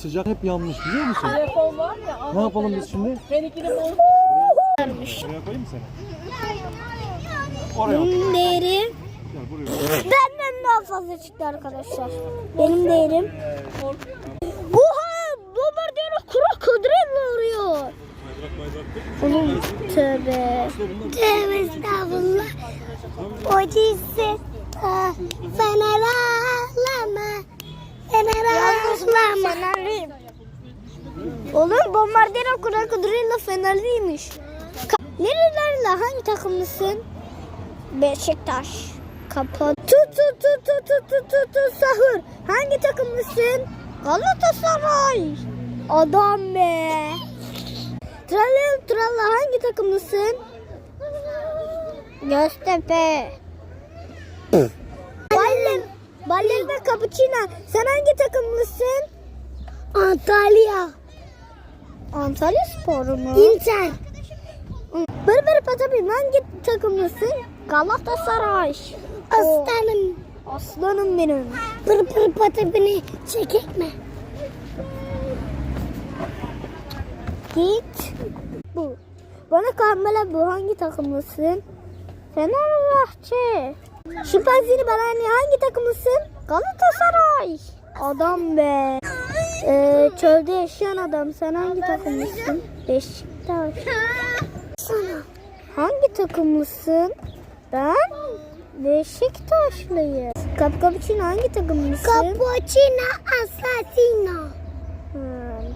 sıcak hep yanmış biliyor musun? Telefon var ya. Ne yapalım biz şimdi? Benimkini bul. Buraya koyayım mı seni? Oraya otur. Benim değerim Gel buraya. benden daha fazla çıktı arkadaşlar. Benim değerim. Oha! Bombardiyer krokodil vuruyor. Oğlum tövbe. Tövbe estağfurullah. O cinsi fener Fenerliyim. Oğlum bombardiyer krokodille fenerliymiş. Nerelerle hangi takımlısın? Beşiktaş. Kapat. Tut tut tut tut tut tut tut tut sahur. Hangi takımlısın? Galatasaray. Adam be. Tralala tralla hangi takımlısın? Göztepe. Ballen. Ballen ve Cappuccino. Sen hangi takımlısın? Antalya. Antalya Sporu mu? Inter. Bır bır patabim hangi takımlısın? Galatasaray. Aslanım. Aslanım benim. Bır bır patabini çekekme. Git. Bu. Bana kahmele bu hangi takımlısın? Fenerbahçe. Şimpanzini bana hani hangi takımlısın? Galatasaray. Adam be. Ee, çölde yaşayan adam. Sen hangi takımlısın? Beşiktaş. Sana. Hangi takımlısın? Ben Beşiktaşlıyım. Kapkap için hangi takımlısın? Cappuccino Assassino. Hmm.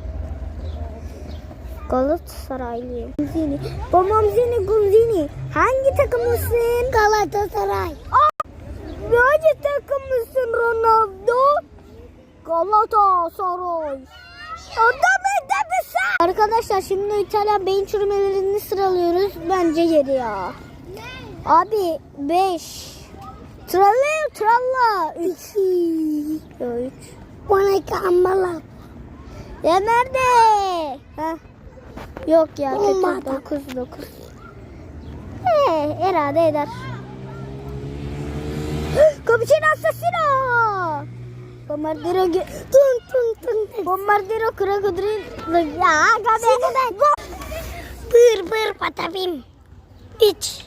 Galatasaraylıyım. Gunzini. Bomamzini Gunzini. Hangi takımlısın? Galatasaray. Hangi takımlısın Ronaldo? Galatasaray. Adam edemezsin. Arkadaşlar şimdi İtalyan beyin çürümelerini sıralıyoruz. Bence yedi ya. Abi 5. Tralla tralla 3. 3. Bana kambala. Ya nerede? Ha? Yok ya kötü 9 9. Ee, herhalde eder. Cappuccino assassino. Bombardiro tun tun tun. Bombardiro krokodil. Ya gabe. Seni ben. Bır bır patabim. İç.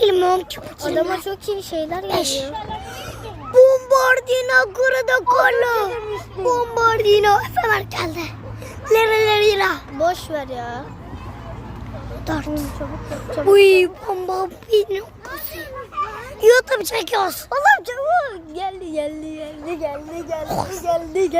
Bilmem cappuccino. Adama çok iyi şeyler geliyor. Bombardino kurada kolo. Bombardino sever geldi. Lere lere lere. Boş ver ya. Dört. Uy bombardino. YouTube çekiyoruz. Oğlum çabuk. Geldi geldi geldi geldi geldi geldi geldi.